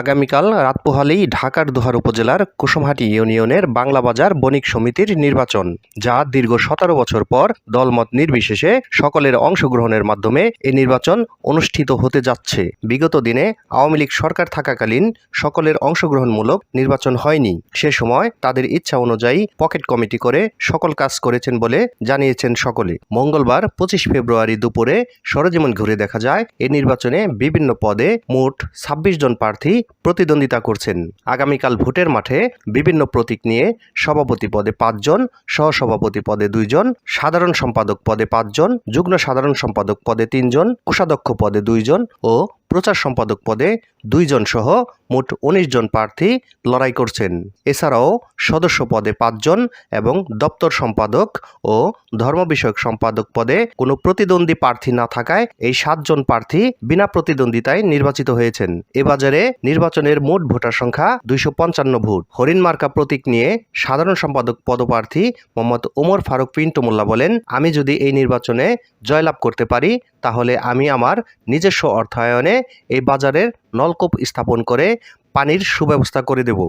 আগামীকাল রাত পোহালেই ঢাকার দোহার উপজেলার কুসুমহাটি ইউনিয়নের বাংলাবাজার বণিক সমিতির নির্বাচন, যা দীর্ঘ সতেরো বছর পর দলমত নির্বিশেষে সকলের অংশগ্রহণের মাধ্যমে এই নির্বাচন অনুষ্ঠিত হতে যাচ্ছে। বিগত দিনে আওয়ামী লীগ সরকার থাকাকালীন সকলের অংশগ্রহণমূলক নির্বাচন হয়নি। সে সময় তাদের ইচ্ছা অনুযায়ী পকেট কমিটি করে সকল কাজ করেছেন বলে জানিয়েছেন সকলে। মঙ্গলবার পঁচিশ ফেব্রুয়ারি দুপুরে সরজীবন ঘুরে দেখা যায় এই নির্বাচনে বিভিন্ন পদে মোট ছাব্বিশ জন প্রার্থী প্রতিদ্বন্দ্বিতা করছেন। আগামীকাল ভোটের মাঠে বিভিন্ন প্রতীক নিয়ে সভাপতি পদে পাঁচজন, সহসভাপতি পদে দুইজন, সাধারণ সম্পাদক পদে পাঁচজন, যুগ্ম সাধারণ সম্পাদক পদে তিনজন, কোষাধ্যক্ষ পদে দুইজন ও প্রচার সম্পাদক পদে দুইজন সহ মোট উনিশ জন প্রার্থী লড়াই করছেন। এছাড়াও সদস্য পদে পাঁচজন এবং দপ্তর সম্পাদক ও ধর্ম বিষয়ক সম্পাদক পদে কোনো প্রতিদ্বন্দ্বী প্রার্থী না থাকায় এই সাতজন প্রার্থী বিনা প্রতিদ্বন্দ্বিতায় নির্বাচিত হয়েছেন। এ বাজারে নির্বাচনের মোট ভোটার সংখ্যা দুইশো পঞ্চান্ন ভোট। হরিণ মার্কা প্রতীক নিয়ে সাধারণ সম্পাদক পদপ্রার্থী মোহাম্মদ ওমর ফারুক পিন্টু মোল্লা বলেন, আমি যদি এই নির্বাচনে জয়লাভ করতে পারি তাহলে আমি আমার নিজস্ব অর্থায়নে এই বাজারের নলকূপ স্থাপন করে পানির সুব্যবস্থা করে দেব।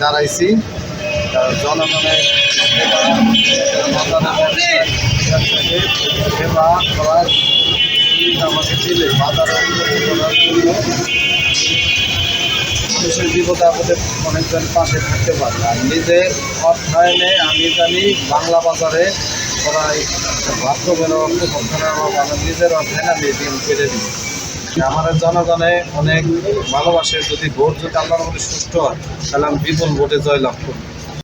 দাঁড়াইছি জনগণের সেবা, করার মানুষের বিপদে আমাদের অনেকজন পাশে থাকতে পারে আর নিজে অর্থায়নে আমি জানি বাংলা বাজারে প্রায় বাথরুমের অর্থ আমার নিজের অর্থায়নে আমি এটিএম কেটে দিই। আমাদের জনগণে অনেক ভালোবাসে, যদি ভোট যদি আমার মধ্যে সুস্থ হয়, তাহলে আমি বিপুল ভোটে জয়লাভ করব।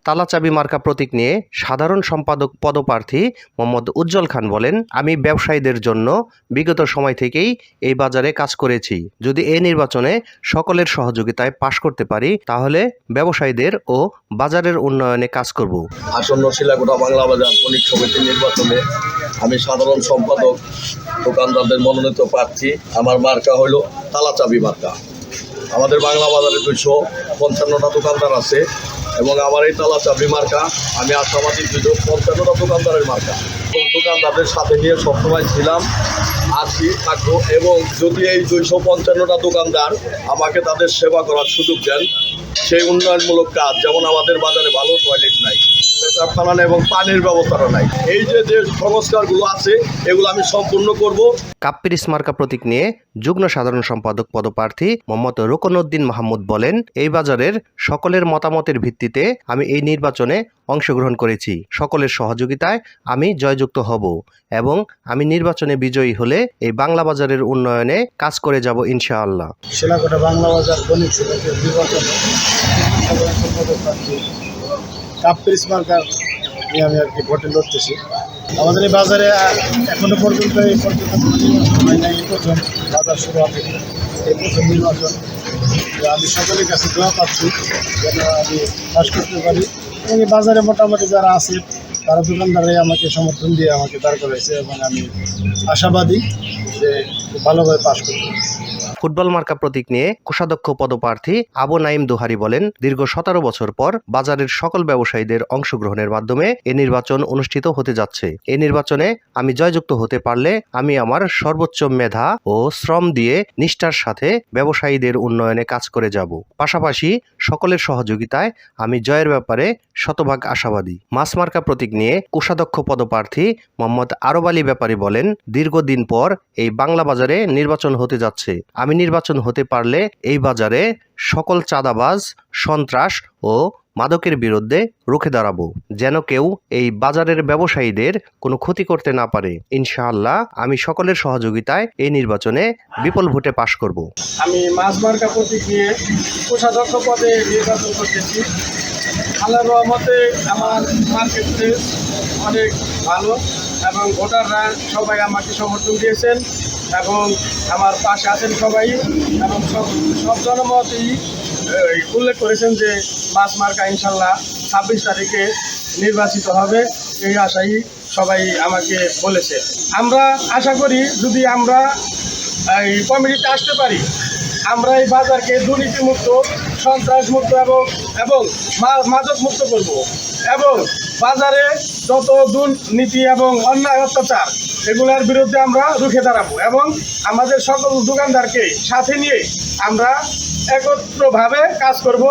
তালাচাবি মার্কা প্রতীক নিয়ে সাধারণ সম্পাদক পদপ্রার্থী মোহাম্মদ উজ্জ্বল খান বলেন, আমি ব্যবসায়ীদের জন্য বিগত সময় থেকেই এই বাজারে কাজ করেছি। যদি এই নির্বাচনে সকলের সহযোগিতায় পাশ করতে পারি, তাহলে ব্যবসায়ীদের ও বাজারের উন্নয়নে কাজ করব। আসন্ন শিলাকোটা বাংলা বাজার বণিক সমিতির নির্বাচনে আমি সাধারণ সম্পাদক, দোকানদারদের মনোনীত প্রার্থী। আমার মার্কা হইল তালাচাবি মার্কা। আমাদের বাংলা বাজারে দুইশো পঞ্চান্নটা দোকানদার আছে। এবং আমার এই তালা চাবি মার্কা, আমি আশাবাদী দুইশো পঞ্চান্নটা দোকানদারের মার্কা। দোকানদারদের সাথে নিয়ে সবসময় ছিলাম আসি থাকব এবং যদি এই দুইশো পঞ্চান্নটা দোকানদার আমাকে তাদের সেবা করার সুযোগ দেন, সেই উন্নয়নমূলক কাজ, যেমন আমাদের বাজারে ভালো টয়লেট নাই পেশাব ফালানো এবং পানির ব্যবস্থাটা নাই। এই যে যে সংস্কারগুলো আছে এগুলো আমি সম্পূর্ণ করব। কাপ্পিরিস মার্কা প্রতীক নিয়ে যুগ্ম সাধারণ সম্পাদক পদপ্রার্থী মোহাম্মদ রোকনউদ্দিন মাহমুদ বলেন এই বাজারের সকলের মতামতের ভিত্তিতে আমি এই নির্বাচনে অংশগ্রহণ করেছি। সকলের সহযোগিতায় আমি জয়যুক্ত হব এবং আমি নির্বাচনে বিজয়ী হলে এই বাংলা বাজারের উন্নয়নে কাজ করে যাব ইনশাআল্লাহ। বাংলা বাজার দৈনিক সমিতির নির্বাচনে সাধারণ সম্পাদক প্রার্থী কাপ্রিস মার্কার নিয়ে আমি আর কি ভোটে লড়তেছি। আমাদের এই বাজারে এখনও পর্যন্ত এই পর্যন্ত প্রথম বাজার শুরু হবে এই প্রথম নির্বাচন। আমি সকলের কাছে দোয়া পাচ্ছি যেন আমি পাশ করতে পারি। এবং এই বাজারে মোটামুটি যারা আছে, তারা দোকানদারাই আমাকে সমর্থন দিয়ে আমাকে দাঁড় করেছে এবং আমি আশাবাদী যে ভালোভাবে পাশ করতে। ফুটবল মার্কা প্রতীক নিয়ে কোষাধ্যক্ষ পদপ্রার্থী আবু নাইম দোহারি বলেন, দীর্ঘ সতেরো বছর পর বাজারের সকল ব্যবসায়ীদের অংশগ্রহণের মাধ্যমে এ নির্বাচন অনুষ্ঠিত হতে যাচ্ছে। এই নির্বাচনে আমি জয়যুক্ত হতে পারলে আমি আমার সর্বোচ্চ মেধা ও শ্রম দিয়ে নিষ্ঠার সাথে ব্যবসায়ীদের উন্নয়নে কাজ করে যাব। পাশাপাশি সকলের সহযোগিতায় আমি জয়ের ব্যাপারে শতভাগ আশাবাদী। মাছ মার্কা প্রতীক নিয়ে কোষাধ্যক্ষ পদপ্রার্থী মোহাম্মদ আরব আলী ব্যাপারী বলেন, দীর্ঘদিন পর এই বাংলা বাজারে নির্বাচন হতে যাচ্ছে। আমি নির্বাচন হতে পারলে এই বাজারে সকল চাঁদাবাজ, সন্ত্রাস ও মাদকের বিরুদ্ধে রুখে দাঁড়াবো। যেন কেউ এই বাজারের ব্যবসায়ীদের কোনো ক্ষতি করতে না পারে। ইনশাআল্লাহ আমি সকলের সহযোগিতায় এই নির্বাচনে বিপুল ভোটে পাশ করব। আমি মাছ মার্কা প্রতীক নিয়ে কোষাধ্যক্ষ পদে নির্বাচন করতেছি। আল্লাহর রহমতে আমার মার্কেট প্লেস অনেক ভালো এবং ভোটাররা সবাই আমাকে সমর্থন দিয়েছেন। এবং আমার পাশে আছেন সবাই এবং সব সব জনমতই উল্লেখ করেছেন যে মাছ মার্কা ইনশাল্লাহ ছাব্বিশ তারিখে নির্বাচিত হবে। এই আশাই সবাই আমাকে বলেছে। আমরা আশা করি যদি আমরা এই কমিটিতে আসতে পারি, আমরা এই বাজারকে দুর্নীতিমুক্ত, সন্ত্রাসমুক্ত এবং এবং মাদকমুক্ত করব। এবং বাজারে যত দুর্নীতি এবং অন্যায় অত্যাচার, এগুলোর বিরুদ্ধে আমরা রুখে দাঁড়াবো এবং আমাদের সকল দোকানদারকে সাথে নিয়ে আমরা একত্রভাবে কাজ করব।